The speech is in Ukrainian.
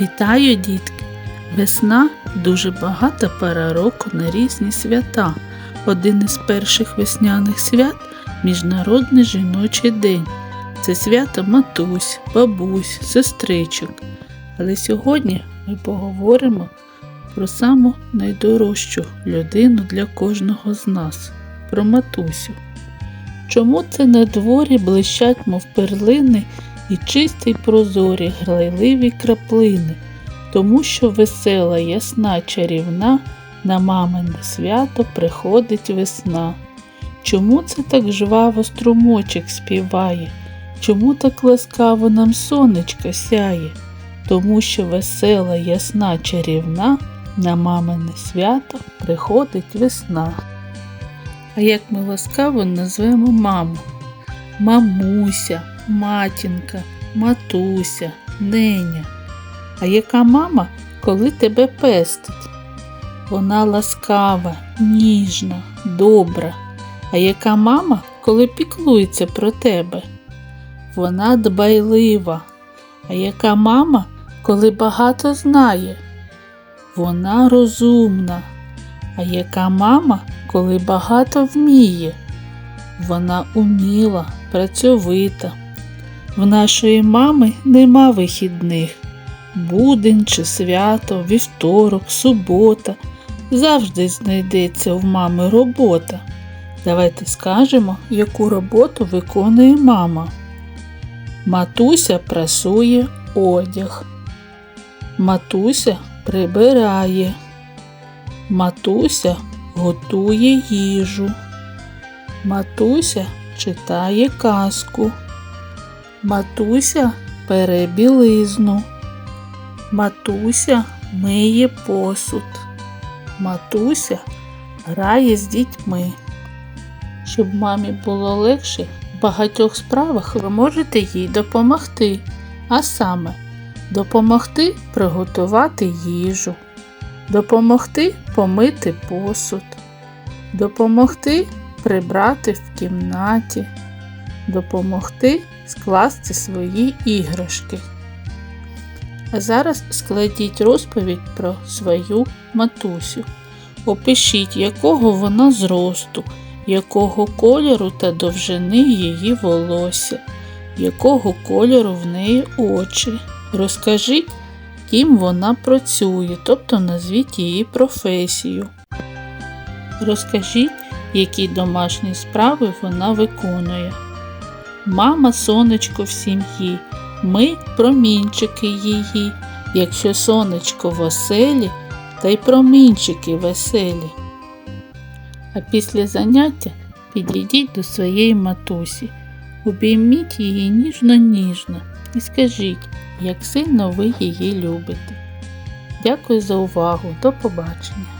Вітаю, дітки! Весна дуже багата пора року на різні свята. Один із перших весняних свят Міжнародний жіночий день. Це свято матусь, бабусь, сестричок. Але сьогодні ми поговоримо про саму найдорожчу людину для кожного з нас про матусю. Чому це на дворі блищать, мов перлини, і чисті й прозорі грайливі краплини? Тому що весела, ясна, чарівна, на мамине свято приходить весна. Чому це так жваво струмочок співає? Чому так ласкаво нам сонечко сяє? Тому що весела, ясна, чарівна, на мамине свято приходить весна. А як ми ласкаво назвемо маму? Мамуся, матінка, матуся, неня. А яка мама, коли тебе пестить? Вона ласкава, ніжна, добра. А яка мама, коли піклується про тебе? Вона дбайлива. А яка мама, коли багато знає? Вона розумна. А яка мама, коли багато вміє? Вона уміла, працьовита. В нашої мами нема вихідних. Будень чи свято, вівторок, субота. Завжди знайдеться в мами робота. Давайте скажемо, яку роботу виконує мама. Матуся прасує одяг. Матуся прибирає. Матуся готує їжу. Матуся читає казку. Матуся пере білизну. Матуся миє посуд. Матуся грає з дітьми. Щоб мамі було легше, в багатьох справах ви можете їй допомогти, а саме допомогти приготувати їжу, допомогти помити посуд, допомогти прибрати в кімнаті, допомогти скласти свої іграшки. А зараз складіть розповідь про свою матусю. Опишіть, якого вона зросту, якого кольору та довжини її волосся, якого кольору в неї очі. Розкажіть, ким вона працює, тобто назвіть її професію. Розкажіть, які домашні справи вона виконує. Мама сонечко в сім'ї, ми промінчики її. Якщо сонечко в оселі, та й промінчики веселі. А після заняття підійдіть до своєї матусі, обійміть її ніжно-ніжно і скажіть, як сильно ви її любите. Дякую за увагу, до побачення!